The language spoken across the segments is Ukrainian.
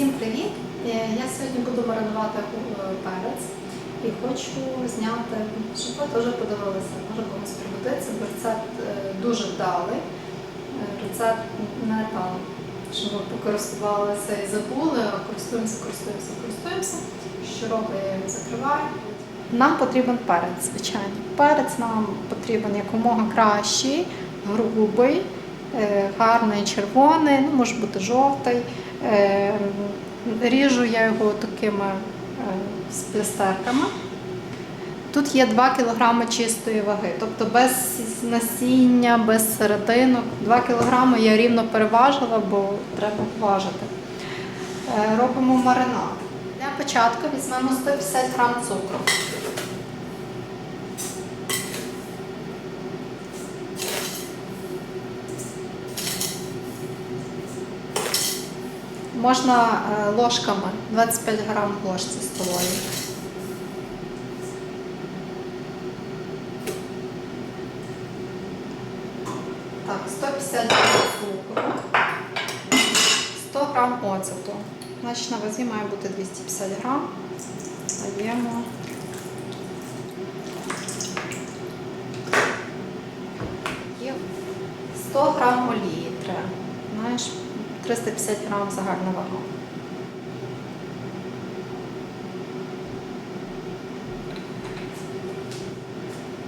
Всім привіт! Е, Я сьогодні буду маринувати е, перець і хочу зняти, щоб ви теж подивилися, може комусь пригодиться, бо рецепт е, дуже вдалий. Рецепт не там, що ми покористувалися і забули, а користуємося, користуємося, користуємося. Щороку я його закриваю. Нам потрібен перець, звичайно. Перець нам потрібен якомога кращий, грубий, гарний червоний, ну може бути жовтий. Е, Ріжу я його такими е, з плестерками. Тут є 2 кг чистої ваги, тобто без насіння, без серединок. 2 кг я рівно переважила, бо треба важити. Е, Робимо маринад. Для початку візьмемо 150 г цукру. Можна е, ложками 25 грам ложці столовій. Так, 150 грам цукру, 100 грам оцету. Значить, на вазі має бути 250 грам. Даємо. Є 100 грам олії треба. Знаєш, 350 грам загальна вага.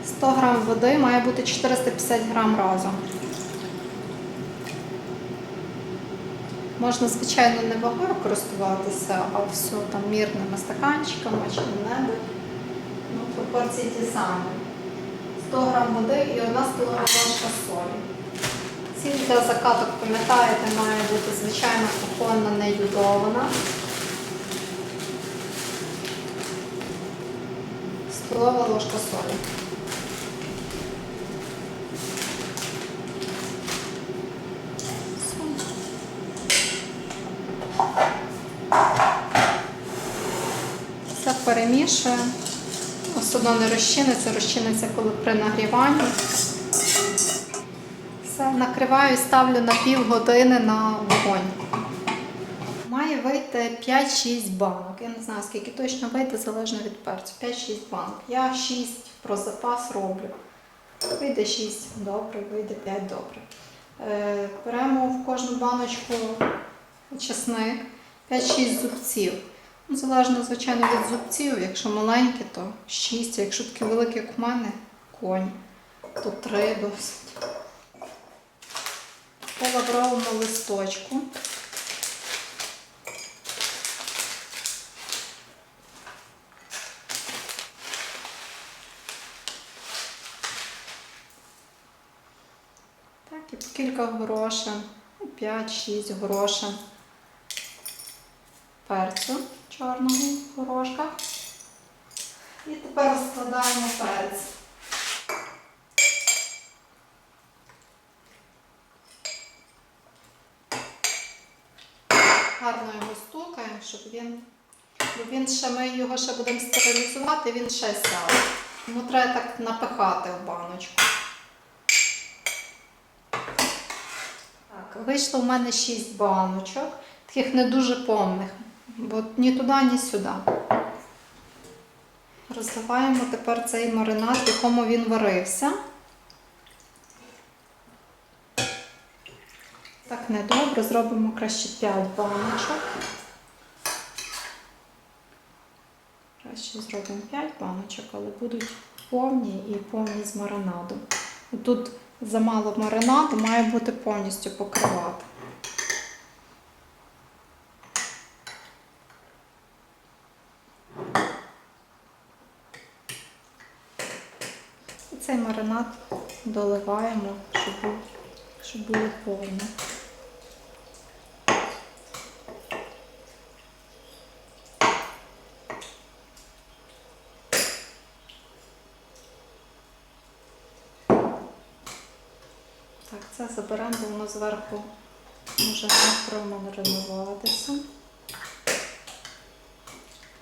Сто грам води має бути 450 грам разом. Можна, звичайно, не вагою користуватися, а все там мірними стаканчиками чи небудь. Ну, пропорції ті самі. 100 грам води і 1 столова ложка солі. Для закаток, пам'ятаєте, має бути звичайно кухонна, не юдована. Столова ложка солі. Все перемішуємо. Все одно не розчиниться, розчиниться коли при нагріванні. Все, накриваю і ставлю на пів години на вогонь. Має вийти 5-6 банок. Я не знаю, скільки точно вийде, залежно від перцю. 5-6 банок. Я 6 про запас роблю. Вийде 6 добре, вийде 5 добре. Е, беремо в кожну баночку чесник, 5-6 зубців. Ну, залежно, звичайно, від зубців. Якщо маленькі, то 6, а якщо такі великі, як у мене, конь, то 3 досить по лавровому листочку. Так, і кілька горошин, 5-6 горошин перцю чорного в горошках. І тепер розкладаємо перець. Щоб він. Бо він ще ми його ще будемо стерилізувати, він ще сяде. Тому треба так напихати в баночку. Так, вийшло в мене 6 баночок, таких не дуже повних, бо ні туди, ні сюди. Розливаємо тепер цей маринад, в якому він варився. Так недобре, зробимо краще 5 баночок. Краще зробимо 5 баночок, але будуть повні і повні з маринадом. Тут замало маринаду, має бути повністю покривати. І цей маринад доливаємо, щоб було повне. Так, це заберемо, воно зверху може не промаринуватися.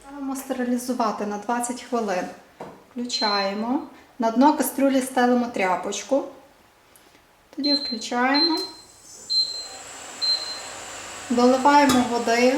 Ставимо стерилізувати на 20 хвилин. Включаємо. На дно кастрюлі стелимо тряпочку. Тоді включаємо. Доливаємо води